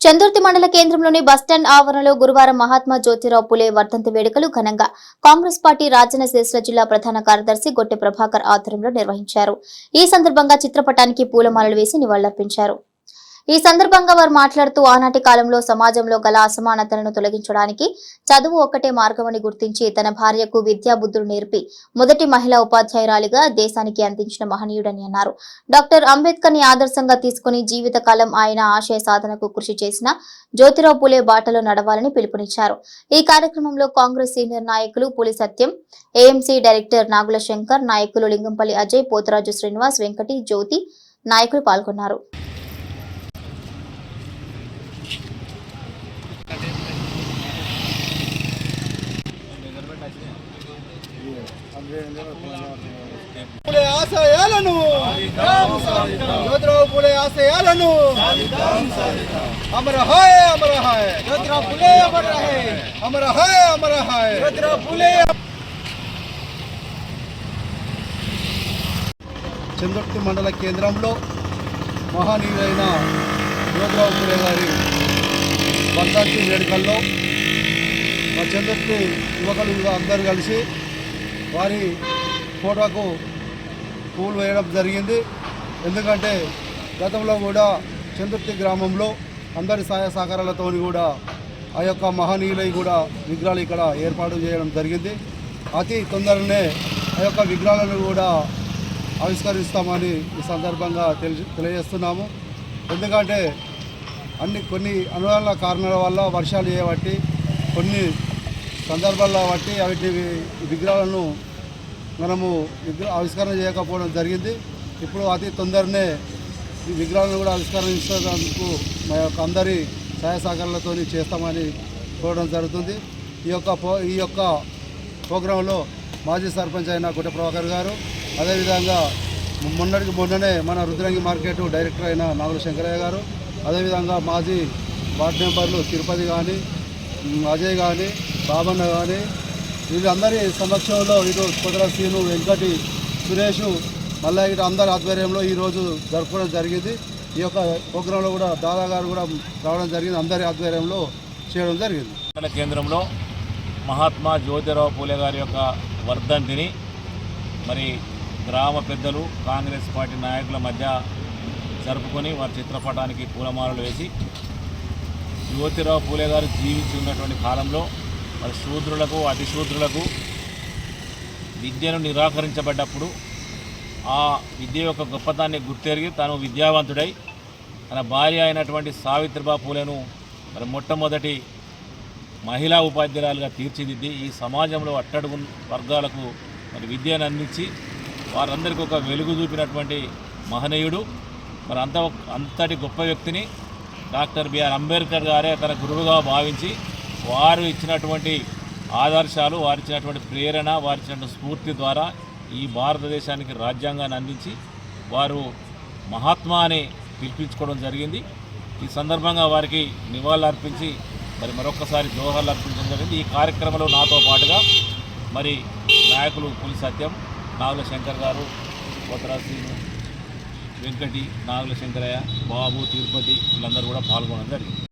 చందుర్తి మండల కేంద్రంలోని బస్టాండ్ ఆవరణలో గురువారం మహాత్మా జ్యోతిరావు పులే వర్ధంతి వేడుకలు ఘనంగా కాంగ్రెస్ పార్టీ రాజన్న జిల్లా ప్రధాన కార్యదర్శి గొట్టె ప్రభాకర్ ఆధ్వర్యంలో నిర్వహించారు. ఈ సందర్భంగా చిత్రపటానికి పూలమాలలు వేసి నివాళులర్పించారు. ఈ సందర్భంగా వారు మాట్లాడుతూ ఆనాటి కాలంలో సమాజంలో గల అసమానతలను తొలగించడానికి చదువు ఒక్కటే మార్గమని గుర్తించి తన భార్యకు విద్యాబుద్ధులు నేర్పి మొదటి మహిళా ఉపాధ్యాయురాలిగా దేశానికి అందించిన మహనీయుడని అన్నారు. డాక్టర్ అంబేద్కర్ని ఆదర్శంగా తీసుకుని జీవితకాలం ఆయన ఆశయ సాధనకు కృషి చేసిన జ్యోతిరావు పూలే బాటలో నడవాలని పిలుపునిచ్చారు. ఈ కార్యక్రమంలో కాంగ్రెస్ సీనియర్ నాయకులు పులి సత్యం ఏఎంసీ డైరెక్టర్ నాగుల శంకర్ నాయకులు లింగంపల్లి అజయ్ పోతరాజు శ్రీనివాస్ వెంకటి జ్యోతి నాయకులు పాల్గొన్నారు. పులే ఆశయాలను జ్యోతిరావు పులే ఆశయాలను. అమర హాయ్ అమర హాయ్. జ్యోతిరావు పులే అమర హాయ్. అమర హాయ్ అమర హాయ్. జ్యోతిరావు పులే చంద్రుర్తి మండల కేంద్రంలో మహానీయుడైన జ్యోతిరావు పులే గారి వర్ధంతి వేడుకల్లో మా చంద్రుర్తి యువకులు అందరూ కలిసి వారి ఫోటోకు పూలు వేయడం జరిగింది. ఎందుకంటే గతంలో కూడా చంద్రుర్తి గ్రామంలో అందరి సహాయ సహకారాలతో కూడా ఆ యొక్క మహనీయులై కూడా విగ్రహాలు ఇక్కడ ఏర్పాటు చేయడం జరిగింది. అతి తొందరనే ఆ యొక్క విగ్రహాలను కూడా ఆవిష్కరిస్తామని ఈ సందర్భంగా తెలియజేస్తున్నాము. ఎందుకంటే అన్ని కొన్ని అనువాల కారణాల వల్ల వర్షాలు చేయబట్టి కొన్ని సందర్భాల్లో బట్టి వాటి విగ్రహాలను మనము విగ్రహ ఆవిష్కరణ చేయకపోవడం జరిగింది. ఇప్పుడు అతి తొందరనే ఈ విగ్రహాలను కూడా ఆవిష్కరించేందుకు మా యొక్క అందరి సహాయ సహకారాలతో చేస్తామని కోరడం జరుగుతుంది. ఈ యొక్క పో ఈ యొక్క ప్రోగ్రాంలో మాజీ సర్పంచ్ అయిన గుట్ట ప్రభాకర్ గారు అదేవిధంగా మొన్నటికి మొన్ననే మన రుద్రంగి మార్కెట్ డైరెక్టర్ అయిన నాగుల శంకరయ్య గారు అదేవిధంగా మాజీ వార్డు మెంబర్లు తిరుపతి కానీ అజయ్ కానీ బాబన్న కానీ వీళ్ళందరి సమక్షంలో ఇటు కుదర సీను వెంకటి సురేష్ మళ్ళీ ఇటు అందరి ఆధ్వర్యంలో ఈరోజు జరుపుకోవడం జరిగింది. ఈ యొక్క ప్రోగ్రాంలో కూడా దాదా గారు కూడా రావడం జరిగింది. అందరి ఆధ్వర్యంలో చేయడం జరిగింది. మండల కేంద్రంలో మహాత్మా జ్యోతిరావు పూలే గారి యొక్క వర్ధంతిని మరి గ్రామ పెద్దలు కాంగ్రెస్ పార్టీ నాయకుల మధ్య జరుపుకొని వారి చిత్రపటానికి పూలమాలలు వేసి జ్యోతిరావు పూలే గారు జీవించి ఉన్నటువంటి కాలంలో మరి శూద్రులకు అతిశూద్రులకు విద్యను నిరాకరించబడ్డప్పుడు ఆ విద్య యొక్క గొప్పతాన్ని గుర్తెరిగి తాను విద్యావంతుడై తన భార్య అయినటువంటి సావిత్రిబా పూలను మరి మొట్టమొదటి మహిళా ఉపాధ్యాయులుగా తీర్చిదిద్ది ఈ సమాజంలో అట్టడుగు వర్గాలకు మరి విద్యను అందించి వారందరికీ ఒక వెలుగు చూపినటువంటి మహనీయుడు. మరి అంత అంతటి గొప్ప వ్యక్తిని డాక్టర్ బిఆర్ అంబేద్కర్ గారే తన గురువుగా భావించి వారు ఇచ్చినటువంటి ఆదర్శాలు వారు ఇచ్చినటువంటి ప్రేరణ వారు ఇచ్చినటువంటి స్ఫూర్తి ద్వారా ఈ భారతదేశానికి రాజ్యాంగాన్ని అందించి వారు మహాత్మా అని పిలిపించుకోవడం జరిగింది. ఈ సందర్భంగా వారికి నివాళులు అర్పించి మరి మరొకసారి జోహర్లు అర్పించడం జరిగింది. ఈ కార్యక్రమంలో నాతో పాటుగా మరి నాయకులు పులి సత్యం నాగుల శంకర్ గారు పోతరాశ్రీను వెంకటి నాగుల శంకరయ్య బాబు తిరుపతి వీళ్ళందరూ కూడా పాల్గొనడం జరిగింది.